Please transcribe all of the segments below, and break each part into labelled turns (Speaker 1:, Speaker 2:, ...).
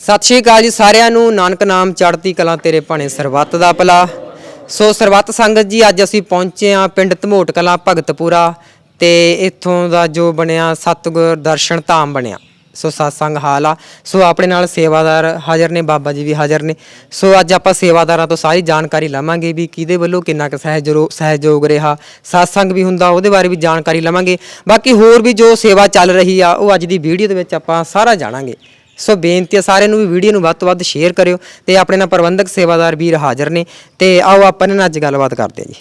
Speaker 1: ਸਤਿ ਸ਼੍ਰੀ ਅਕਾਲ ਜੀ ਸਾਰਿਆਂ ਨੂੰ। ਨਾਨਕ ਨਾਮ ਚੜ੍ਹਦੀ ਕਲਾਂ ਤੇਰੇ ਭਾਣੇ ਸਰਬੱਤ ਦਾ ਭਲਾ। ਸੋ ਸਰਬੱਤ ਸੰਗਤ ਜੀ, ਅੱਜ ਅਸੀਂ ਪਹੁੰਚੇ ਹਾਂ ਪਿੰਡ ਧਮੋਟ ਕਲਾਂ ਭਗਤਪੁਰਾ ਤੇ ਇੱਥੋਂ ਦਾ ਜੋ ਬਣਿਆ ਸਤਿਗੁਰ ਦਰਸ਼ਨ ਧਾਮ ਬਣਿਆ। ਸੋ satsang ਹਾਲ ਆ। ਸੋ ਆਪਣੇ ਨਾਲ ਸੇਵਾਦਾਰ ਹਾਜ਼ਰ ਨੇ, ਬਾਬਾ ਜੀ ਵੀ ਹਾਜ਼ਰ ਨੇ। ਸੋ ਅੱਜ ਆਪਾਂ ਸੇਵਾਦਾਰਾਂ ਤੋਂ ਸਾਰੀ ਜਾਣਕਾਰੀ ਲਵਾਂਗੇ ਵੀ ਕਿਹਦੇ ਵੱਲੋਂ ਕਿੰਨਾ ਕੁ ਸਹਿਯੋਗ ਸਹਿਯੋਗ ਰਿਹਾ। satsang ਵੀ ਹੁੰਦਾ, ਉਹਦੇ ਬਾਰੇ ਵੀ ਜਾਣਕਾਰੀ ਲਵਾਂਗੇ। ਬਾਕੀ ਹੋਰ ਵੀ ਜੋ ਸੇਵਾ ਚੱਲ ਰਹੀ ਆ, ਉਹ ਅੱਜ ਦੀ ਵੀਡੀਓ ਦੇ ਵਿੱਚ ਆਪਾਂ ਸਾਰਾ ਜਾਣਾਂਗੇ। ਸੋ ਬੇਨਤੀ ਹੈ ਸਾਰਿਆਂ ਨੂੰ ਵੀ ਵੀਡੀਓ ਨੂੰ ਵੱਧ ਤੋਂ ਵੱਧ ਸ਼ੇਅਰ ਕਰਿਓ ਤੇ ਆਪਣੇ ਨਾਲ ਪ੍ਰਬੰਧਕ ਸੇਵਾਦਾਰ ਵੀਰ ਹਾਜ਼ਰ ਨੇ ਤੇ ਆਓ ਆਪਾਂ ਇਹਨਾਂ ਨਾਲ ਅੱਜ ਗੱਲਬਾਤ ਕਰਦੇ ਹਾਂ ਜੀ।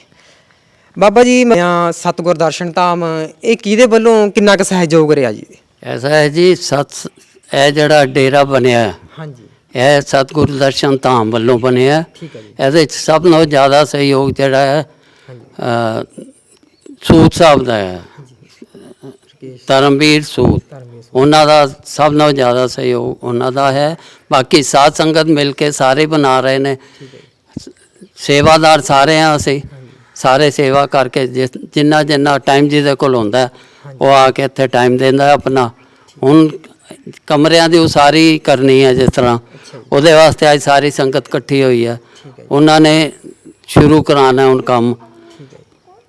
Speaker 1: ਬਾਬਾ ਜੀ ਮੈਂ ਸਤਿਗੁਰ ਦਰਸ਼ਨ ਧਾਮ ਇਹ ਕਿਹਦੇ ਵੱਲੋਂ ਕਿੰਨਾ ਕੁ ਸਹਿਯੋਗ ਰਿਹਾ ਜੀ?
Speaker 2: ਐਸਾ ਹੈ ਜੀ ਸਤ ਇਹ ਜਿਹੜਾ ਡੇਰਾ ਬਣਿਆ ਹੈ,
Speaker 1: ਹਾਂਜੀ।
Speaker 2: ਇਹ ਸਤਿਗੁਰੂ ਦਰਸ਼ਨ ਧਾਮ ਵੱਲੋਂ ਬਣਿਆ ਹੈ।
Speaker 1: ਠੀਕ ਹੈ ਜੀ।
Speaker 2: ਇਹਦੇ ਵਿੱਚ ਸਭ ਨਾਲੋਂ ਜ਼ਿਆਦਾ ਸਹਿਯੋਗ ਜਿਹੜਾ ਹੈ ਸੂਤ ਸਾਹਿਬ ਦਾ ਹੈ। ਧਰਮਵੀਰ ਸੂਤ।
Speaker 1: ਧਰਮਵੀਰ
Speaker 2: ਉਹਨਾਂ ਦਾ ਸਭ ਨਾਲੋਂ ਜ਼ਿਆਦਾ ਸਹਿਯੋਗ ਉਹਨਾਂ ਦਾ ਹੈ। ਬਾਕੀ ਸਾਧ ਸੰਗਤ ਮਿਲ ਕੇ ਸਾਰੇ ਬਣਾ ਰਹੇ ਨੇ। ਸੇਵਾਦਾਰ ਸਾਰੇ ਆ ਅਸੀਂ। ਸਾਰੇ ਸੇਵਾ ਕਰਕੇ ਜਿੰਨਾ ਜਿੰਨਾ ਟਾਈਮ ਜਿਹਦੇ ਕੋਲ ਹੁੰਦਾ ਉਹ ਆ ਕੇ ਇੱਥੇ ਟਾਈਮ ਦਿੰਦਾ ਆਪਣਾ। ਹੁਣ ਕਮਰਿਆਂ ਦੀ ਉਸਾਰੀ ਕਰਨੀ ਹੈ ਜਿਸ ਤਰ੍ਹਾਂ। ਉਹਦੇ ਵਾਸਤੇ ਅੱਜ ਸਾਰੀ ਸੰਗਤ ਇਕੱਠੀ ਹੋਈ ਹੈ। ਉਹਨਾਂ ਨੇ ਸ਼ੁਰੂ ਕਰਾਉਣਾ ਹੁਣ ਕੰਮ।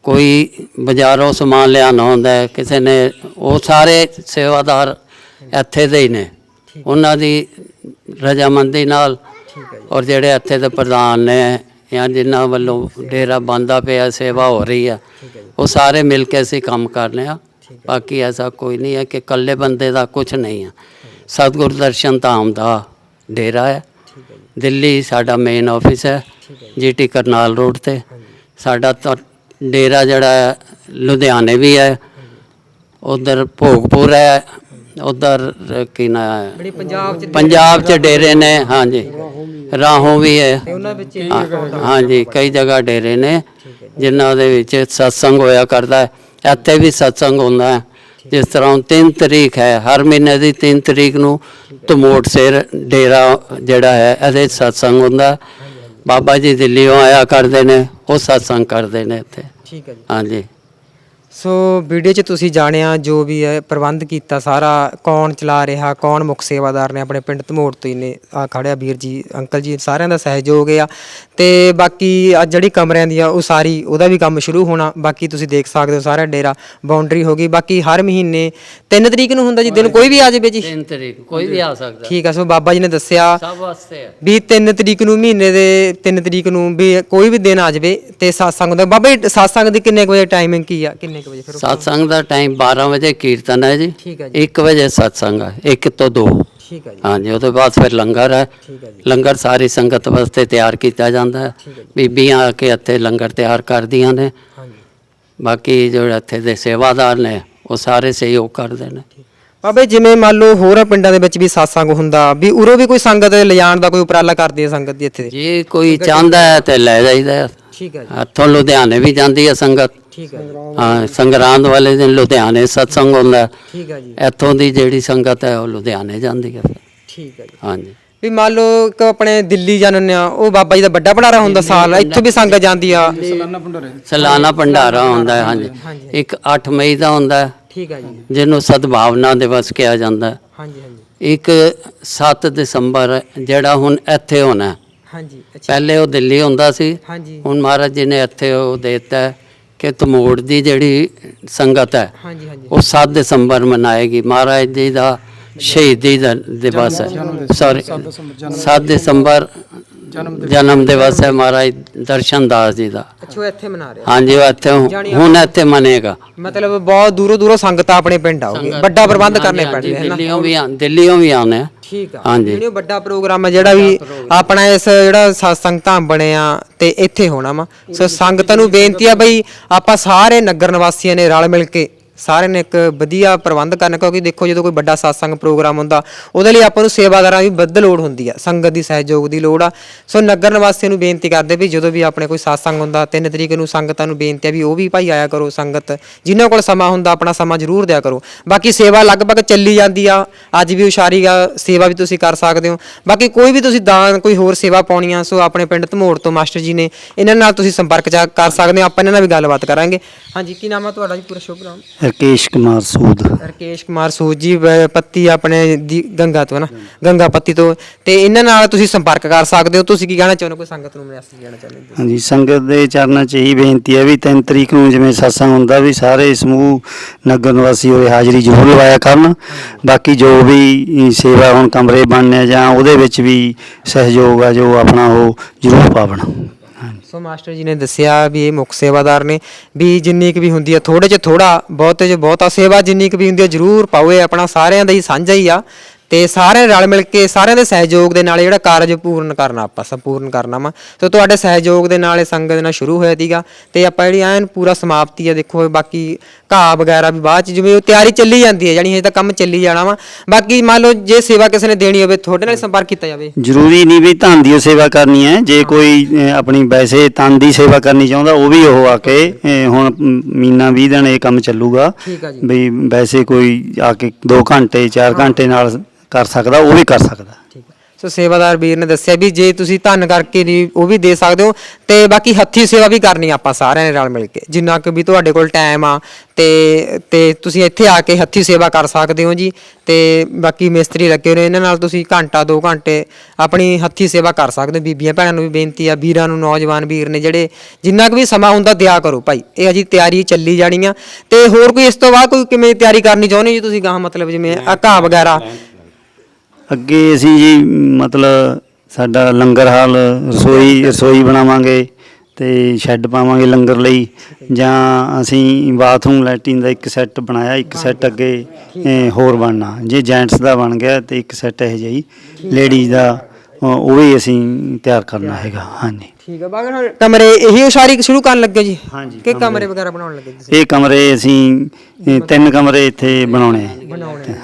Speaker 2: ਕੋਈ ਬਾਜ਼ਾਰੋਂ ਸਮਾਨ ਲਿਆਉਣਾ ਹੁੰਦਾ ਹੈ ਕਿਸੇ ਨੇ ਉਹ ਸਾਰੇ ਸੇਵਾਦਾਰ ਇੱਥੇ ਦੇ ਹੀ ਨੇ। ਉਹਨਾਂ ਦੀ ਰਜਾਮੰਦੀ ਨਾਲ ਔਰ ਜਿਹੜੇ ਇੱਥੇ ਦੇ ਪ੍ਰਧਾਨ ਨੇ ਜਾਂ ਜਿਨ੍ਹਾਂ ਵੱਲੋਂ ਡੇਰਾ ਬੰਦਾ ਪਿਆ ਸੇਵਾ ਹੋ ਰਹੀ ਹੈ ਉਹ ਸਾਰੇ ਮਿਲ ਕੇ ਅਸੀਂ ਕੰਮ ਕਰ ਰਹੇ ਹਾਂ। ਬਾਕੀ ਐਸਾ ਕੋਈ ਨਹੀਂ ਹੈ ਕਿ ਇਕੱਲੇ ਬੰਦੇ ਦਾ ਕੁਝ ਨਹੀਂ ਹੈ ਸਤਿਗੁਰ ਦਰਸ਼ਨ ਧਾਮ ਦਾ ਡੇਰਾ ਹੈ। ਦਿੱਲੀ ਸਾਡਾ ਮੇਨ ਆਫਿਸ ਹੈ ਜੀਟੀ ਕਰਨਾਲ ਰੋਡ ਤੇ। ਸਾਡਾ ਡੇਰਾ ਜਿਹੜਾ ਲੁਧਿਆਣੇ ਵੀ ਹੈ ਉਧਰ ਭੋਗਪੁਰ ਹੈ ਉਧਰ ਕੀ ਨਾ ਹੈ?
Speaker 1: ਬੜੀ ਪੰਜਾਬ ਚ
Speaker 2: ਪੰਜਾਬ ਚ ਡੇਰੇ ਨੇ ਹਾਂਜੀ। ਰਾਹੋਂ ਵੀ ਹੈ।
Speaker 1: ਉਹਨਾਂ ਵਿੱਚ
Speaker 2: ਹਾਂਜੀ ਕਈ ਜਗ੍ਹਾ ਡੇਰੇ ਨੇ ਜਿਨ੍ਹਾਂ ਦੇ ਵਿੱਚ ਸਤਸੰਗ ਹੋਇਆ ਕਰਦਾ ਹੈ। ਇੱਥੇ ਵੀ ਸਤਸੰਗ ਹੁੰਦਾ ਹੈ। ਜਿਸ ਤਰ੍ਹਾਂ ਹੁਣ 3 ਤਰੀਕ ਹੈ ਹਰ ਮਹੀਨੇ ਦੀ 3 ਤਰੀਕ ਨੂੰ ਧਮੋਟ ਸਿਰ ਡੇਰਾ ਜਿਹੜਾ ਹੈ ਇਹਦੇ ਸਤਸੰਗ ਹੁੰਦਾ ਹੈ। ਬਾਬਾ ਜੀ ਦਿੱਲੀੋਂ ਆਇਆ ਕਰਦੇ ਨੇ ਉਹ ਸਤਸੰਗ ਕਰਦੇ ਨੇ ਇੱਥੇ।
Speaker 1: ਠੀਕ ਹੈ ਜੀ।
Speaker 2: ਹਾਂਜੀ।
Speaker 1: ਸੋ ਵੀਡੀਓ 'ਚ ਤੁਸੀਂ ਜਾਣਿਆ ਜੋ ਵੀ ਹੈ ਪ੍ਰਬੰਧ ਕੀਤਾ ਸਾਰਾ ਕੌਣ ਚਲਾ ਰਿਹਾ ਕੌਣ ਮੁੱਖ ਸੇਵਾਦਾਰ ਨੇ ਆਪਣੇ ਪਿੰਡ ਧਮੋਟ ਤੋਂ ਹੀ ਨੇ ਆ ਖੜਿਆ ਵੀਰ ਜੀ ਅੰਕਲ ਜੀ ਸਾਰਿਆਂ ਦਾ ਸਹਿਯੋਗ ਆ। ਤੇ ਬਾਕੀ ਆ ਜਿਹੜੀ ਕਮਰਿਆਂ ਦੀ ਆ ਉਹ ਸਾਰੀ ਉਹਦਾ ਵੀ ਕੰਮ ਸ਼ੁਰੂ ਹੋਣਾ ਬਾਕੀ ਤੁਸੀਂ ਦੇਖ ਸਕਦੇ ਹੋ ਸਾਰਾ ਡੇਰਾ ਬਾਉਂਡਰੀ ਹੋ ਗਈ। ਬਾਕੀ ਹਰ ਮਹੀਨੇ 3 ਤਰੀਕ ਨੂੰ ਹੁੰਦਾ ਜੀ ਦਿਨ ਕੋਈ ਵੀ ਆ ਜਾਵੇ ਜੀ?
Speaker 2: 3 ਤਰੀਕ ਕੋਈ ਵੀ ਆ ਸਕਦਾ।
Speaker 1: ਠੀਕ ਆ ਸੋ ਬਾਬਾ ਜੀ ਨੇ ਦੱਸਿਆ
Speaker 2: ਸਭ ਵਾਸਤੇ
Speaker 1: ਵੀ 3 ਤਰੀਕ ਨੂੰ ਮਹੀਨੇ ਦੇ 3 ਤਰੀਕ ਨੂੰ ਵੀ ਕੋਈ ਵੀ ਦਿਨ ਆ ਜਾਵੇ ਤੇ satsang ਦਾ ਬਾਬਾ ਜੀ satsang ਦੀ ਕਿੰਨੇ ਵਜੇ ਟਾਈਮਿੰਗ ਕੀ ਆ ਕਿੰਨੇ ਕੁ ਵਜੇ ਫਿਰ ਉਹ-
Speaker 2: ਦਾ ਟਾਈਮ 12 ਵਜੇ ਕੀਰਤਨ ਹੈ ਜੀ।
Speaker 1: ਠੀਕ ਹੈ ਜੀ।
Speaker 2: 1 ਵਜੇ ਸਤਸੰਗ ਹੈ 1 ਤੋਂ 2
Speaker 1: ਠੀਕ ਹੈ ਜੀ।
Speaker 2: ਹਾਂਜੀ ਉਹਦੇ ਬਾਅਦ ਫਿਰ ਲੰਗਰ ਹੈ।
Speaker 1: ਠੀਕ ਹੈ ਜੀ।
Speaker 2: ਲੰਗਰ ਸਾਰੀ ਸੰਗਤ ਵਾਸਤੇ ਤਿਆਰ ਕੀਤਾ ਜਾਂਦਾ ਹੈ। ਬੀਬੀਆਂ ਆ ਕੇ ਇੱਥੇ ਲੰਗਰ ਤਿਆਰ ਕਰਦੀਆਂ ਨੇ।
Speaker 1: ਹਾਂਜੀ।
Speaker 2: ਬਾਕੀ ਜਿਹੜੇ ਇੱਥੇ ਦੇ ਸੇਵਾਦਾਰ ਨੇ ਉਹ ਸਾਰੇ ਸਹਿਯੋਗ ਕਰਦੇ ਨੇ।
Speaker 1: ਬਾਬੇ ਜਿਵੇਂ ਮੰਨ ਲਓ ਹੋਰਾਂ ਪਿੰਡਾਂ ਦੇ ਵਿੱਚ ਵੀ satsang ਹੁੰਦਾ ਵੀ ਉਰੋਂ ਵੀ ਕੋਈ ਸੰਗਤ ਲਿਜਾਣ ਦਾ ਕੋਈ ਉਪਰਾਲਾ ਕਰਦੀ ਹੈ ਸੰਗਤ ਦੀ ਇੱਥੇ?
Speaker 2: ਜੇ ਕੋਈ ਚਾਹੁੰਦਾ ਹੈ ਤੇ ਲੈ ਜਾਈਦਾ।
Speaker 1: ਠੀਕ ਹੈ ਜੀ।
Speaker 2: ਇੱਥੋਂ ਲੁਧਿਆਣੇ ਵੀ ਜਾਂਦੀ ਹੈ ਸੰਗਤ।
Speaker 1: ਠੀਕ ਹੈ ਜੀ।
Speaker 2: ਹਾਂ ਸੰਗਰਾਂਦ ਵਾਲੇ ਦਿਨ ਲੁਧਿਆਣੇ ਸਤਸੰਗ ਹੁੰਦਾ। ਹੈ।
Speaker 1: ਠੀਕ ਹੈ ਜੀ।
Speaker 2: ਇੱਥੋਂ ਦੀ ਜਿਹੜੀ ਸੰਗਤ ਹੈ ਉਹ ਲੁਧਿਆਣੇ ਜਾਂਦੀ ਹੈ। ਫਿਰ।
Speaker 1: ਠੀਕ ਹੈ ਜੀ।
Speaker 2: ਹਾਂਜੀ।
Speaker 1: ਵੀ ਮੰਨ ਲਓ ਕਿ ਆਪਣੇ ਦਿੱਲੀ ਜਾਂਦੇ ਆ ਉਹ ਬਾਬਾ ਜੀ ਦਾ ਵੱਡਾ ਭੰਡਾਰਾ ਹੁੰਦਾ ਸਾਲ ਇੱਥੋਂ ਵੀ ਸੰਗਤ ਜਾਂਦੀ ਆ।
Speaker 2: ਸਾਲਾਨਾ ਭੰਡਾਰਾ। ਹੁੰਦਾ ਹੈ ਹਾਂਜੀ। ਇੱਕ 8 ਮਈ ਦਾ ਹੁੰਦਾ ਹੈ
Speaker 1: ਠੀਕ ਹੈ ਜੀ।
Speaker 2: ਜਿਹਨੂੰ ਸਦਭਾਵਨਾ ਦਿਵਸ ਕਿਹਾ ਜਾਂਦਾ ਹੈ।
Speaker 1: ਹਾਂਜੀ ਹਾਂਜੀ।
Speaker 2: ਇੱਕ 7 ਦਸੰਬਰ ਜਿਹੜਾ ਹੁਣ ਇੱਥੇ ਹੋਣਾ ਹੈ।
Speaker 1: ਹਾਂਜੀ ਅੱਛਾ।
Speaker 2: ਪਹਿਲੇ ਉਹ ਦਿੱਲੀ ਹੁੰਦਾ ਸੀ।
Speaker 1: ਹਾਂਜੀ।
Speaker 2: ਹੁਣ ਮਹਾਰਾਜ ਜੀ ਨੇ ਇੱਥੇ ਉਹ ਦੇ ਦਿੱਤਾ ਹੈ। ਕਿ ਤਮੋੜ ਦੀ ਜਿਹੜੀ ਸੰਗਤ ਹੈ
Speaker 1: ਹਾਂਜੀ ਹਾਂਜੀ।
Speaker 2: ਉਹ 7 ਦਸੰਬਰ ਮਨਾਏਗੀ। ਮਹਾਰਾਜ ਜੀ ਦਾ ਸ਼ਹੀਦੀ ਦਾ ਦਿਵਸ ਹੈ। ਸੌਰੀ 7 ਦਸੰਬਰ ਜਨਮ ਦਿਵਸ। ਹੈ ਮਹਾਰਾਜ ਦਰਸ਼ਨ ਦਾਸ ਜੀ ਦਾ।
Speaker 1: ਅੱਛਾ ਉਹ ਇੱਥੇ ਮਨਾ ਰਿਹਾ।
Speaker 2: ਹਾਂਜੀ ਉਹ ਇੱਥੇ ਹੁਣ ਇੱਥੇ ਮਨੇਗਾ।
Speaker 1: ਮਤਲਬ ਬਹੁਤ ਦੂਰੋਂ ਦੂਰੋਂ ਸੰਗਤ ਆਪਣੇ ਪਿੰਡ ਆਉਗੀ ਵੱਡਾ ਪ੍ਰਬੰਧ ਕਰਨੇ ਪੈਣਗੇ ਹੈ ਨਾ?
Speaker 2: ਦਿੱਲੀੋਂ ਵੀ ਆ- ਦਿੱਲੀੋਂ ਵੀ ਆਉਣੇ ਆ।
Speaker 1: ਠੀਕ ਆ।
Speaker 2: ਹਾਂਜੀ।
Speaker 1: ਜਿਹੜੀ ਉਹ ਵੱਡਾ ਪ੍ਰੋਗਰਾਮ ਹੈ ਜਿਹੜਾ ਵੀ ਆਪਣਾ ਇਸ ਜਿਹੜਾ satsang ਧਾਮ ਬਣਿਆ ਤੇ ਇੱਥੇ ਹੋਣਾ ਵਾ। ਸੋ ਸੰਗਤਾਂ ਨੂੰ ਬੇਨਤੀ ਆ ਬਈ ਆਪਾਂ ਸਾਰੇ ਨਗਰ ਨਿਵਾਸੀਆਂ ਨੇ ਰਲ ਮਿਲ ਕੇ ਸਾਰਿਆਂ ਨੇ ਇੱਕ ਵਧੀਆ ਪ੍ਰਬੰਧ ਕਰਨ, ਕਿਉਂਕਿ ਦੇਖੋ ਜਦੋਂ ਕੋਈ ਵੱਡਾ satsang ਪ੍ਰੋਗਰਾਮ ਹੁੰਦਾ, ਉਹਦੇ ਲਈ ਆਪਾਂ ਨੂੰ ਸੇਵਾਦਾਰਾਂ ਦੀ ਵੱਧ ਲੋੜ ਹੁੰਦੀ ਆ, ਸੰਗਤ ਦੀ ਸਹਿਯੋਗ ਦੀ ਲੋੜ ਆ। ਸੋ ਨਗਰ ਨਿਵਾਸੀਆਂ ਨੂੰ ਬੇਨਤੀ ਕਰਦੇ ਵੀ ਜਦੋਂ ਵੀ ਆਪਣੇ ਕੋਈ satsang ਹੁੰਦਾ 3 ਤਰੀਕ ਨੂੰ ਸੰਗਤਾਂ ਨੂੰ ਬੇਨਤੀ ਆ ਵੀ ਉਹ ਵੀ ਭਾਈ ਆਇਆ ਕਰੋ ਸੰਗਤ, ਜਿਨ੍ਹਾਂ ਕੋਲ ਸਮਾਂ ਹੁੰਦਾ ਆਪਣਾ ਸਮਾਂ ਜ਼ਰੂਰ ਦਿਆ ਕਰੋ। ਬਾਕੀ ਸੇਵਾ ਲਗਭਗ ਚੱਲੀ ਜਾਂਦੀ ਆ, ਅੱਜ ਵੀ ਉਸ਼ਾਰੀ ਆ, ਸੇਵਾ ਵੀ ਤੁਸੀਂ ਕਰ ਸਕਦੇ ਹੋ। ਬਾਕੀ ਕੋਈ ਵੀ ਤੁਸੀਂ ਦਾਨ, ਕੋਈ ਹੋਰ ਸੇਵਾ ਪਾਉਣੀ ਆ, ਸੋ ਆਪਣੇ ਪਿੰਡ ਧਮੋੜ ਤੋਂ ਮਾਸਟਰ ਜੀ ਨੇ, ਇਹਨਾਂ ਨਾਲ ਤੁਸੀਂ ਸੰਪਰਕ ਜਾ- ਕਰ ਸਕਦੇ ਹੋ, ਆਪਾਂ ਇਹਨਾਂ ਨਾਲ ਵੀ ਗੱਲਬਾਤ ਕਰਾਂਗੇ। ਹਾਂਜੀ, ਕੀ ਨਾਮ ਆ ਤੁਹਾਡਾ ਜੀ? ਪੂਰਾ ਸ਼ੁਭ ਨਾਮ।
Speaker 3: ਰਕੇਸ਼ ਕੁਮਾਰ ਸੂਦ।
Speaker 1: ਰਕੇਸ਼ ਕੁਮਾਰ ਸੂਦ ਜੀ ਬ- ਪੱਤੀ ਆਪਣੇ ਦੀ ਗੰਗਾ ਤੋਂ ਨਾ? ਗੰਗਾ ਪੱਤੀ ਤੋਂ। ਤੇ ਇਹਨਾਂ ਨਾਲ ਤੁਸੀਂ ਸੰਪਰਕ ਕਰ ਸਕਦੇ ਹੋ। ਤੁਸੀਂ ਕੀ ਕਹਿਣਾ ਚਾਹੁੰਦੇ ਹੋ? ਕੋਈ ਸੰਗਤ ਨੂੰ ਮੈਸੇਜ ਦੇਣਾ ਚਾਹੁੰਦੇ ਹੋ?
Speaker 3: ਹਾਂਜੀ ਸੰਗਤ ਦੇ ਚਰਨਾਂ 'ਚ ਇਹੀ ਬੇਨਤੀ ਹੈ ਵੀ 3 ਤਰੀਕ ਨੂੰ ਜਿਵੇਂ satsang ਹੁੰਦਾ ਵੀ ਸਾਰੇ ਸਮੂਹ ਨਗਰ ਨਿਵਾਸੀ ਹੋਏ ਹਾਜ਼ਰੀ ਜ਼ਰੂਰ ਲਵਾਇਆ ਕਰਨ। ਬਾਕੀ ਜੋ ਵੀ ਸੇਵਾ ਹੁਣ ਕਮਰੇ ਬਣਨੇ ਆ ਜਾਂ ਉਹਦੇ ਵਿੱਚ ਵੀ ਸਹਿਯੋਗ ਆ ਜੋ ਆਪਣਾ ਉਹ ਜ਼ਰੂਰ ਪਾਵਣ।
Speaker 1: ਸੋ ਮਾਸਟਰ ਜੀ ਨੇ ਦੱਸਿਆ ਵੀ ਇਹ ਮੁੱਖ ਸੇਵਾਦਾਰ ਨੇ, ਵੀ ਜਿੰਨੀ ਕੁ ਵੀ ਹੁੰਦੀ ਆ ਥੋੜੇ ਚ ਥੋੜਾ ਬਹੁਤੇ ਚ ਬਹੁਤਾ ਸੇਵਾ ਜਿੰਨੀ ਕੁ ਵੀ ਹੁੰਦੀ ਆ, ਜਰੂਰ ਪਾਓ, ਇਹ ਆਪਣਾ ਸਾਰਿਆਂ ਦਾ ਹੀ ਸਾਂਝਾ ਹੀ ਆ। ਤੇ ਸਾਰੇ ਰਲ ਮਿਲ ਕੇ ਸਾਰਿਆਂ ਦੇ ਸਹਿਯੋਗ ਦੇ ਨਾਲ ਜਿਹੜਾ ਕਾਰਜ ਪੂਰਨ ਕਰਨਾ ਆਪਾਂ ਸੰਪੂਰਨ ਕਰਨਾ ਵਾ। ਤੇ ਤੁਹਾਡੇ ਸਹਿਯੋਗ ਦੇ ਨਾਲ ਇਹ ਸੰਗਤ ਨਾਲ ਸ਼ੁਰੂ ਹੋਇਆ ਸੀਗਾ ਤੇ ਆਪਾਂ ਜਿਹੜੀ ਐਨ ਪੂਰਾ ਸਮਾਪਤੀ ਆ ਦੇਖੋ ਬਾਕੀ ਘਾਹ ਵਗੈਰਾ ਵੀ ਬਾਅਦ ਚ ਜਿਵੇਂ ਉਹ ਤਿਆਰੀ ਚੱਲੀ ਜਾਂਦੀ ਹੈ ਜਾਨੀ ਹਜੇ ਤਾਂ ਕੰਮ ਚੱਲੀ ਜਾਣਾ ਵਾ। ਬਾਕੀ ਮੰਨ ਲਓ ਜੇ ਸੇਵਾ ਕਿਸੇ ਨੇ ਦੇਣੀ ਹੋਵੇ ਤੁਹਾਡੇ ਨਾਲ ਸੰਪਰਕ ਕੀਤਾ ਜਾਵੇ।
Speaker 3: ਜ਼ਰੂਰੀ ਨਹੀਂ ਵੀ ਧਨ ਦੀ ਓ ਸੇਵਾ ਕਰਨੀ ਹੈ ਜੇ ਕੋਈ ਅਹ, ਆਪਣੀ ਵੈਸੇ ਤਨ ਦੀ ਸੇਵਾ ਕਰਨੀ ਚਾਹੁੰਦਾ ਉਹ ਵੀ ਉਹ ਆ ਕੇ ਅਹ, ਹੁਣ ਮਹੀਨਾ 20 ਦਿਨ ਇਹ ਕੰਮ ਚੱਲੂਗਾ।
Speaker 1: ਠੀਕ ਆ ਜੀ।
Speaker 3: ਵੀ ਵੈਸੇ ਕੋਈ ਆ ਕੇ 2 ਘੰਟੇ 4 ਘੰਟੇ ਨਾਲ ਕਰ ਸਕਦਾ, ਉਹ ਵੀ ਕਰ ਸਕਦਾ।
Speaker 1: ਠੀਕ ਹੈ। ਸੋ ਸੇਵਾਦਾਰ ਵੀਰ ਨੇ ਦੱਸਿਆ ਵੀ ਜੇ ਤੁਸੀਂ ਧੰਨ ਕਰਕੇ ਵੀ ਉਹ ਵੀ ਦੇ ਸਕਦੇ ਹੋ, ਤੇ ਬਾਕੀ ਹੱਥੀ ਸੇਵਾ ਵੀ ਕਰਨੀ ਆਪਾਂ ਸਾਰਿਆਂ ਨੇ ਰਲ ਮਿਲ ਕੇ। ਜਿੰਨਾ ਕੁ ਵੀ ਤੁਹਾਡੇ ਕੋਲ ਟਾਈਮ ਆ, ਤੇ ਤੇ ਤੁਸੀਂ ਇੱਥੇ ਆ ਕੇ ਹੱਥੀ ਸੇਵਾ ਕਰ ਸਕਦੇ ਹੋ ਜੀ, ਤੇ ਬਾਕੀ ਮਿਸਤਰੀ ਲੱਗੇ ਹੋਏ ਨੇ, ਇਹਨਾਂ ਨਾਲ ਤੁਸੀਂ ਘੰਟਾ 2 ਘੰਟੇ ਆਪਣੀ ਹੱਥੀ ਸੇਵਾ ਕਰ ਸਕਦੇ ਹੋ। ਬੀਬੀਆਂ ਭੈਣਾਂ ਨੂੰ ਵੀ ਬੇਨਤੀ ਆ, ਵੀਰਾਂ ਨੂੰ, ਨੌਜਵਾਨ ਵੀਰ ਨੇ ਜਿਹੜੇ ਜਿੰਨਾ ਕੁ ਵੀ ਸਮਾਂ ਹੁੰਦਾ ਦਿਆ ਕਰੋ ਭਾਈ। ਇਹ ਅਜੀ ਤਿਆਰੀ ਚੱਲੀ ਜਾਣੀ ਆ। ਤੇ ਹੋਰ ਕੋਈ ਇਸ ਤੋਂ ਬਾਅਦ ਕੋਈ ਕਿਵੇਂ ਤਿਆਰੀ ਕਰਨੀ ਚਾਹੁੰਦੇ ਜੀ ਤੁਸੀਂ? ਗਾਹ ਮਤਲਬ ਜਿਵੇਂ ਆ ਘਾਹ ਵਗੈਰਾ
Speaker 3: ਅੱਗੇ ਅਸੀਂ ਜੀ ਮਤਲਬ ਸਾਡਾ ਲੰਗਰ ਹਾਲ ਰਸੋਈ ਰਸੋਈ ਬਣਾਵਾਂਗੇ ਤੇ ਸ਼ੈੱਡ ਪਾਵਾਂਗੇ ਲੰਗਰ ਲਈ। ਜਾਂ ਅਸੀਂ ਬਾਥਰੂਮ ਲੈਟਰਿਨ ਦਾ ਇੱਕ ਸੈੱਟ ਬਣਾਇਆ ਇੱਕ ਸੈੱਟ ਅੱਗੇ ਹੋਰ ਬਣਨਾ। ਜੇ ਜੈਂਟਸ ਦਾ ਬਣ ਗਿਆ ਤੇ ਇੱਕ ਸੈੱਟ ਇਹ ਜਿਹੀ ਲੇਡੀਜ਼ ਦਾ। ਉਹ ਵੀ ਅਸੀਂ ਤਿਆਰ ਕਰਨਾ ਹੈਗਾ ਹਾਂਜੀ।
Speaker 1: ਠੀਕ ਹੈ ਬਾਕੀ ਹੁਣ ਕਮਰੇ ਇਹੀ ਉਸਾਰੀ ਸ਼ੁਰੂ ਕਰਨ ਲੱਗੇ ਜੀ?
Speaker 3: ਹਾਂਜੀ,
Speaker 1: ਕਿ ਕਮਰੇ। ਵਗੈਰਾ ਬਣਾਉਣ ਲੱਗੇ ਜੀ
Speaker 3: ਇਹ ਕਮਰੇ ਅਸੀਂ ਇਹ ਤਿੰਨ ਕਮਰੇ ਇੱਥੇ ਬਣਾਉਣੇ ਆ।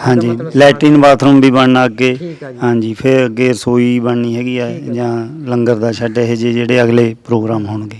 Speaker 3: ਹਾਂਜੀ ਲੈਟਰਿਨ ਬਾਥਰੂਮ ਵੀ ਬਣਨਾ ਅੱਗੇ। ਹਾਂਜੀ ਫਿਰ ਅੱਗੇ ਰਸੋਈ ਬਣਨੀ ਹੈਗੀ ਆ ਜਾਂ ਲੰਗਰ ਦਾ ਸ਼ੈੱਡ ਇਹ ਜਿਹੇ ਜਿਹੜੇ ਅਗਲੇ ਪ੍ਰੋਗਰਾਮ ਹੋਣਗੇ।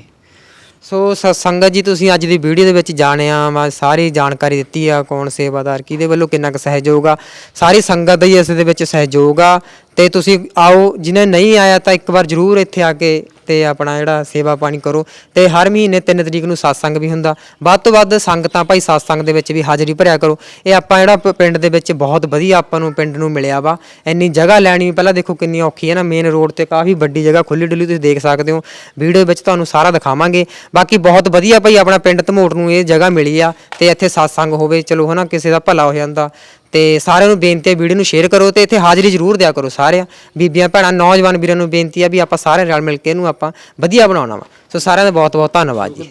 Speaker 1: ਸੋ ਸ- ਸੰਗਤ ਜੀ, ਤੁਸੀਂ ਅੱਜ ਦੀ ਵੀਡੀਓ ਦੇ ਵਿੱਚ ਜਾਣਿਆ ਵਾ ਸਾਰੀ ਜਾਣਕਾਰੀ ਦਿੱਤੀ ਆ, ਕੌਣ ਸੇਵਾਦਾਰ, ਕਿਹਦੇ ਵੱਲੋਂ ਕਿੰਨਾ ਕੁ ਸਹਿਯੋਗ ਆ, ਸਾਰੀ ਸੰਗਤ ਦਾ ਹੀ ਇਸ ਦੇ ਵਿੱਚ ਸਹਿਯੋਗ ਆ, ਤੇ ਤੁਸੀਂ ਆਓ ਜਿਹਨੇ ਨਹੀਂ ਆਇਆ ਤਾਂ ਇੱਕ ਵਾਰ ਜ਼ਰੂਰ ਇੱਥੇ ਆ ਕੇ ਤੇ ਆਪਣਾ ਜਿਹੜਾ ਸੇਵਾ ਪਾਣੀ ਕਰੋ ਤੇ ਹਰ ਮਹੀਨੇ 3 ਤਰੀਕ ਨੂੰ satsang ਵੀ ਹੁੰਦਾ। ਵੱਧ ਤੋਂ ਵੱਧ ਸੰਗਤਾਂ ਭਾਈ satsang ਦੇ ਵਿੱਚ ਵੀ ਹਾਜ਼ਰੀ ਭਰਿਆ ਕਰੋ। ਇਹ ਆਪਾਂ ਜਿਹੜਾ ਪ- ਪਿੰਡ ਦੇ ਵਿੱਚ ਬਹੁਤ ਵਧੀਆ ਆਪਾਂ ਨੂੰ ਪਿੰਡ ਨੂੰ ਮਿਲਿਆ ਵਾ। ਇੰਨੀ ਜਗ੍ਹਾ ਲੈਣੀ ਪਹਿਲਾਂ ਦੇਖੋ ਕਿੰਨੀ ਔਖੀ ਹੈ ਨਾ। ਮੇਨ ਰੋਡ ਤੇ ਕਾਫੀ ਵੱਡੀ ਜਗ੍ਹਾ ਖੁੱਲੀ ਡੁੱਲੀ ਤੁਸੀਂ ਦੇਖ ਸਕਦੇ ਹੋ। ਵੀਡੀਓ ਵਿੱਚ ਤੁਹਾਨੂੰ ਸਾਰਾ ਦਿਖਾਵਾਂਗੇ। ਬਾਕੀ ਬਹੁਤ ਵਧੀਆ ਭਾਈ ਆਪਣਾ ਪਿੰਡ ਧਮੋਟ ਨੂੰ ਇਹ ਜਗ੍ਹਾ ਮਿਲੀ ਆ ਤੇ ਇੱਥੇ satsang ਹੋਵੇ। ਚਲੋ ਹਨਾ, ਕਿਸੇ ਦਾ ਭਲਾ ਹੋ ਜਾਂਦਾ। ਤੇ ਸਾਰਿਆਂ ਨੂੰ ਬੇਨਤੀ ਹੈ ਵੀਡੀਓ ਨੂੰ ਸ਼ੇਅਰ ਕਰੋ ਤੇ ਇੱਥੇ ਹਾਜ਼ਰੀ ਜ਼ਰੂਰ ਦਿਆ ਕਰੋ ਸਾਰਿਆਂ ਬੀਬੀਆਂ ਭੈਣਾਂ ਨੌਜਵਾਨ ਵੀਰਾਂ ਨੂੰ ਬੇਨਤੀ ਹੈ ਵੀ ਆਪਾਂ ਸਾਰੇ ਰਲ ਮਿਲ ਕੇ ਇਹਨੂੰ ਆਪਾਂ ਵਧੀਆ ਬਣਾਉਣਾ ਵਾ। ਸੋ ਸਾਰਿਆਂ ਦਾ ਬਹੁਤ ਬਹੁਤ ਧੰਨਵਾਦ ਜੀ।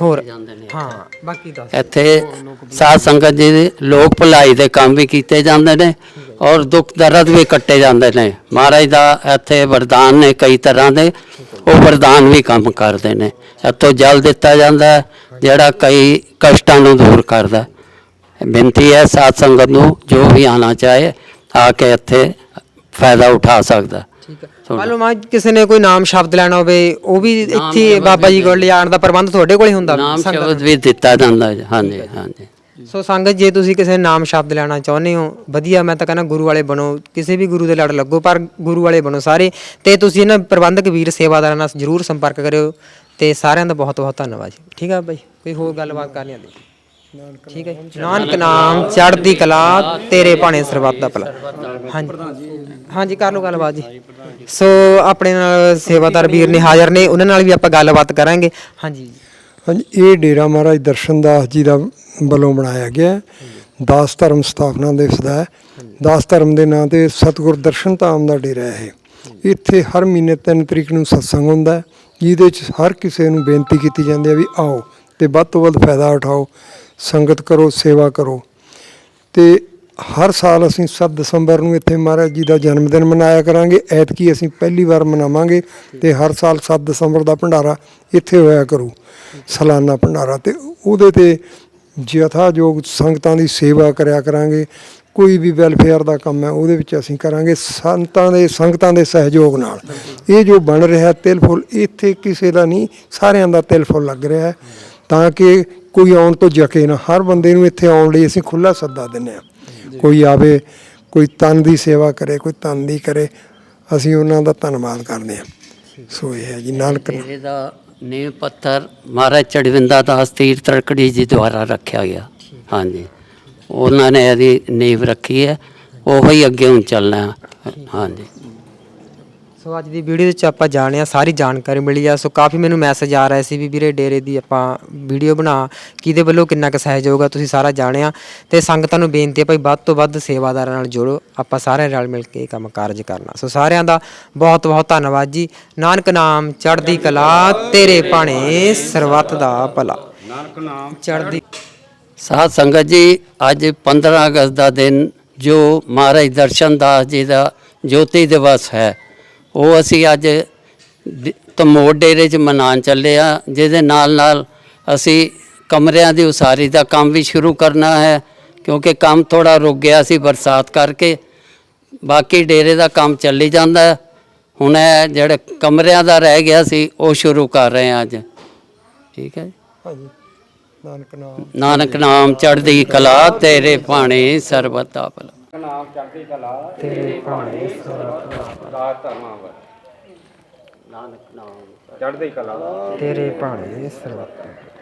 Speaker 1: ਹੋਰ ਹਾਂ ਬਾਕੀ ਦੱਸ।
Speaker 2: ਇੱਥੇ ਸਾਧ ਸੰਗਤ ਜੀ ਦੇ ਲੋਕ ਭਲਾਈ ਦੇ ਕੰਮ ਵੀ ਕੀਤੇ ਜਾਂਦੇ ਨੇ ਔਰ ਦੁੱਖ ਦਰਦ ਵੀ ਕੱਟੇ ਜਾਂਦੇ ਨੇ। ਮਹਾਰਾਜ ਦਾ ਇੱਥੇ ਵਰਦਾਨ ਨੇ ਕਈ ਤਰ੍ਹਾਂ ਦੇ ਉਹ ਵਰਦਾਨ ਵੀ ਕੰਮ ਕਰਦੇ ਨੇ। ਇੱਥੋਂ ਜਲ ਦਿੱਤਾ ਜਾਂਦਾ ਜਿਹੜਾ ਕਈ ਕਸ਼ਟਾਂ ਨੂੰ ਦੂਰ ਕਰਦਾ। ਬੇਨਤੀ ਹੈ ਸਾਧ ਸੰਗਤ ਨੂੰ ਜੋ ਵੀ ਆਣਾ ਚਾਹੇ ਆ ਕੇ ਇੱਥੇ ਫਾਇਦਾ ਉਠਾ ਸਕਦਾ।
Speaker 1: ਠੀਕ ਹੈ। ਮੰਨ ਲਓ ਮਾਂ ਕਿਸੇ ਨੇ ਕੋਈ ਨਾਮ ਸ਼ਬਦ ਲੈਣਾ ਹੋਵੇ ਉਹ ਵੀ ਇੱਥੇ ਬਾਬਾ ਜੀ ਕੋਲ ਲਿਆਉਣ ਦਾ ਪ੍ਰਬੰਧ ਤੁਹਾਡੇ ਕੋਲ ਹੀ ਹੁੰਦਾ
Speaker 2: ਨਾਮ ਸ਼ਬਦ ਵੀ ਦਿੱਤਾ ਜਾਂਦਾ ਹਾਂਜੀ ਹਾਂਜੀ।
Speaker 1: ਸੋ ਸੰਗਤ ਜੇ ਤੁਸੀਂ ਕਿਸੇ ਨਾਮ ਸ਼ਬਦ ਲੈਣਾ ਚਾਹੁੰਦੇ ਹੋ ਵਧੀਆ ਮੈਂ ਤਾਂ ਕਹਿੰਦਾ ਗੁਰੂ ਵਾਲੇ ਬਣੋ। ਕਿਸੇ ਵੀ ਗੁਰੂ ਦੇ ਲੜ ਲੱਗੋ ਪਰ ਗੁਰੂ ਵਾਲੇ ਬਣੋ ਸਾਰੇ। ਤੇ ਤੁਸੀਂ ਇਹਨਾਂ ਪ੍ਰਬੰਧਕ ਵੀਰ ਸੇਵਾਦਾਰਾਂ ਨਾਲ ਜਰੂਰ ਸੰਪਰਕ ਕਰਿਓ। ਤੇ ਸਾਰਿਆਂ ਦਾ ਬਹੁਤ ਬਹੁਤ ਧੰਨਵਾਦ ਜੀ। ਠੀਕ ਆ ਬਾਈ ਕੋਈ ਹੋਰ ਗੱਲਬਾਤ ਕਰਨੀ ਆ? ਦੇਖੀ ਠੀਕ ਹੈ ਜੀ। ਨਾਨਕ ਨਾਮ ਚੜ੍ਹਦੀ ਕਲਾ ਤੇਰੇ ਭਾਣੇ ਸਰਬੱਤ ਦਾ ਭਲਾ। ਹਾਂਜੀ। ਹਾਂਜੀ ਕਰ ਲਓ ਗੱਲਬਾਤ ਜੀ। ਸੋ ਆਪਣੇ ਨਾਲ ਸੇਵਾਦਾਰ ਵੀਰ ਨੇ ਹਾਜ਼ਰ ਨੇ ਉਹਨਾਂ ਨਾਲ ਵੀ ਆਪਾਂ ਗੱਲਬਾਤ ਕਰਾਂਗੇ। ਹਾਂਜੀ
Speaker 4: ਹਾਂਜੀ ਇਹ ਡੇਰਾ ਮਹਾਰਾਜ ਦਰਸ਼ਨ ਦਾਸ ਜੀ ਦਾ ਵੱਲੋਂ ਬਣਾਇਆ ਗਿਆ ਹੈ। ਦਾਸ ਧਰਮ ਸਥਾਪਨਾ ਦਿਵਸ ਦਾ ਹੈ। ਦਾਸ ਧਰਮ ਦੇ ਨਾਂ ਤੇ ਸਤਿਗੁਰ ਦਰਸ਼ਨ ਧਾਮ ਦਾ ਡੇਰਾ ਹੈ ਇਹ। ਇੱਥੇ ਹਰ ਮਹੀਨੇ 3 ਤਰੀਕ ਨੂੰ ਸਤਸੰਗ ਹੁੰਦਾ ਹੈ। ਜਿਹਦੇ ਚ ਹਰ ਕਿਸੇ ਨੂੰ ਬੇਨਤੀ ਕੀਤੀ ਜਾਂਦੀ ਹੈ ਵੀ ਆਓ ਤੇ ਵੱਧ ਤੋਂ ਵੱਧ ਫਾਇਦਾ ਉਠਾਓ। ਸੰਗਤ ਕਰੋ, ਸੇਵਾ ਕਰੋ। ਤੇ ਹਰ ਸਾਲ ਅਸੀਂ 7 ਦਸੰਬਰ ਨੂੰ ਇੱਥੇ ਮਹਾਰਾਜ ਜੀ ਦਾ ਜਨਮ ਦਿਨ ਮਨਾਇਆ ਕਰਾਂਗੇ। ਐਤਕੀ ਅਸੀਂ ਪਹਿਲੀ ਵਾਰ ਮਨਾਵਾਂਗੇ ਤੇ ਹਰ ਸਾਲ 7 ਦਸੰਬਰ ਦਾ ਭੰਡਾਰਾ ਇੱਥੇ ਹੋਇਆ ਕਰੂ, ਸਾਲਾਨਾ ਭੰਡਾਰਾ। ਤੇ ਉਹਦੇ ਤੇ ਯਥਾਯੋਗ ਸੰਗਤਾਂ ਦੀ ਸੇਵਾ ਕਰਿਆ ਕਰਾਂਗੇ। ਕੋਈ ਵੀ ਵੈਲਫੇਅਰ ਦਾ ਕੰਮ ਹੈ, ਉਹਦੇ ਵਿੱਚ ਅਸੀਂ ਕਰਾਂਗੇ ਸੰਤਾਂ ਦੇ, ਸੰਗਤਾਂ ਦੇ ਸਹਿਯੋਗ ਨਾਲ। ਇਹ ਜੋ ਬਣ ਰਿਹਾ ਤਿਲ ਫੁੱਲ, ਇੱਥੇ ਕਿਸੇ ਦਾ ਨਹੀਂ, ਸਾਰਿਆਂ ਦਾ ਤਿਲ ਫੁੱਲ ਲੱਗ ਰਿਹਾ ਹੈ। ਤਾਂ ਕਿ ਕੋਈ ਆਉਣ ਤੋਂ ਜਕੇ ਨਾ ਹਰ ਬੰਦੇ ਨੂੰ ਇੱਥੇ ਆਉਣ ਲਈ ਅਸੀਂ ਖੁੱਲਾ ਸੱਦਾ ਦਿੰਨੇ ਆ ਕੋਈ ਆਵੇ ਕੋਈ ਤਨ ਦੀ ਸੇਵਾ ਕਰੇ ਕੋਈ ਤਨ ਦੀ ਕਰੇ ਅਸੀਂ ਉਹਨਾਂ ਦਾ ਧੰਨਵਾਦ ਕਰਦੇ ਹਾਂ। ਸੋ ਇਹ ਹੈ ਜੀ ਨਾਨਕ
Speaker 2: ਡੇਰੇ ਦਾ ਨੀਂਹ ਪੱਥਰ ਮਹਾਰਾਜ ਚੜਵਿੰਦਾ ਦਾਸ ਤੀਰ ਤਰਕੜੀ ਜੀ ਦੁਆਰਾ ਰੱਖਿਆ ਗਿਆ। ਹਾਂਜੀ। ਉਹਨਾਂ ਨੇ ਇਹਦੀ ਨੀਂਵ ਰੱਖੀ ਹੈ। ਉਹੋ ਹੀ ਅੱਗੇ ਹੁਣ ਚੱਲਣਾ। ਹਾਂਜੀ।
Speaker 1: ਸੋ ਅੱਜ ਦੀ ਵੀਡੀਓ ਵਿੱਚ ਆਪਾਂ ਜਾਣਿਆ ਸਾਰੀ ਜਾਣਕਾਰੀ ਮਿਲੀ ਆ। ਸੋ ਕਾਫੀ ਮੈਨੂੰ ਮੈਸੇਜ ਆ ਰਹੇ ਸੀ ਵੀ ਵੀਰੇ ਡੇਰੇ ਦੀ ਆਪਾਂ ਵੀਡੀਓ ਬਣਾ ਕਿਹਦੇ ਵੱਲੋਂ ਕਿੰਨਾ ਕੁ ਸਹਿਯੋਗ ਆ ਤੁਸੀਂ ਸਾਰਾ ਜਾਣਿਆ। ਤੇ ਸੰਗਤਾਂ ਨੂੰ ਬੇਨਤੀ ਹੈ ਭਾਈ ਵੱਧ ਤੋਂ ਵੱਧ ਸੇਵਾਦਾਰਾਂ ਨਾਲ ਜੁੜੋ ਆਪਾਂ ਸਾਰੇ ਰਲ ਮਿਲ ਕੇ ਇਹ ਕੰਮ ਕਾਰਜ ਕਰਨਾ। ਸੋ ਸਾਰਿਆਂ ਦਾ ਬਹੁਤ ਬਹੁਤ ਧੰਨਵਾਦ ਜੀ। ਨਾਨਕ ਨਾਮ ਚੜ੍ਹਦੀ ਕਲਾ ਤੇਰੇ ਭਾਣੇ ਸਰਬੱਤ ਦਾ ਭਲਾ। ਨਾਨਕ ਨਾਮ। ਚੜ੍ਹਦੀ
Speaker 2: ਸਾਧ ਸੰਗਤ ਜੀ ਅੱਜ 15 ਅਗਸਤ ਦਾ ਦਿਨ ਜੋ ਮਹਾਰਾਜ ਦਰਸ਼ਨ ਦਾਸ ਜੀ ਦਾ ਜੋਤੀ ਦਿਵਸ ਹੈ। ਉਹ ਅਸੀਂ ਅੱਜ ਧਮੋਟ ਡੇਰੇ 'ਚ ਮਨਾਉਣ ਚੱਲੇ ਆ ਜਿਹਦੇ ਨਾਲ ਨਾਲ ਅਸੀਂ ਕਮਰਿਆਂ ਦੀ ਉਸਾਰੀ ਦਾ ਕੰਮ ਵੀ ਸ਼ੁਰੂ ਕਰਨਾ ਹੈ ਕਿਉਂਕਿ ਕੰਮ ਥੋੜਾ ਰੁਕ ਗਿਆ ਸੀ ਬਰਸਾਤ ਕਰਕੇ। ਬਾਕੀ ਡੇਰੇ ਦਾ ਕੰਮ ਚੱਲੀ ਜਾਂਦਾ। ਹੁਣ ਇਹ ਜਿਹੜੇ ਕਮਰਿਆਂ ਦਾ ਰਹਿ ਗਿਆ ਸੀ ਉਹ ਸ਼ੁਰੂ ਕਰ ਰਹੇ ਹਾਂ ਅੱਜ। ਠੀਕ ਹੈ ਜੀ?
Speaker 4: ਹਾਂਜੀ। ਨਾਨਕ ਨਾਮ।
Speaker 2: ਨਾਨਕ ਨਾਮ ਚੜ੍ਹਦੀ ਕਲਾ ਤੇਰੇ ਭਾਣੇ ਸਰਬਤ ਦਾ ਭਲਾ
Speaker 1: ਤੇਰੇ ਭਾਣੇ
Speaker 2: ਨਾਨਕ ਨਾਮ।
Speaker 1: ਤੇਰੇ ਭਾਣੇ ਸਰਬੱਤ ਦਾ।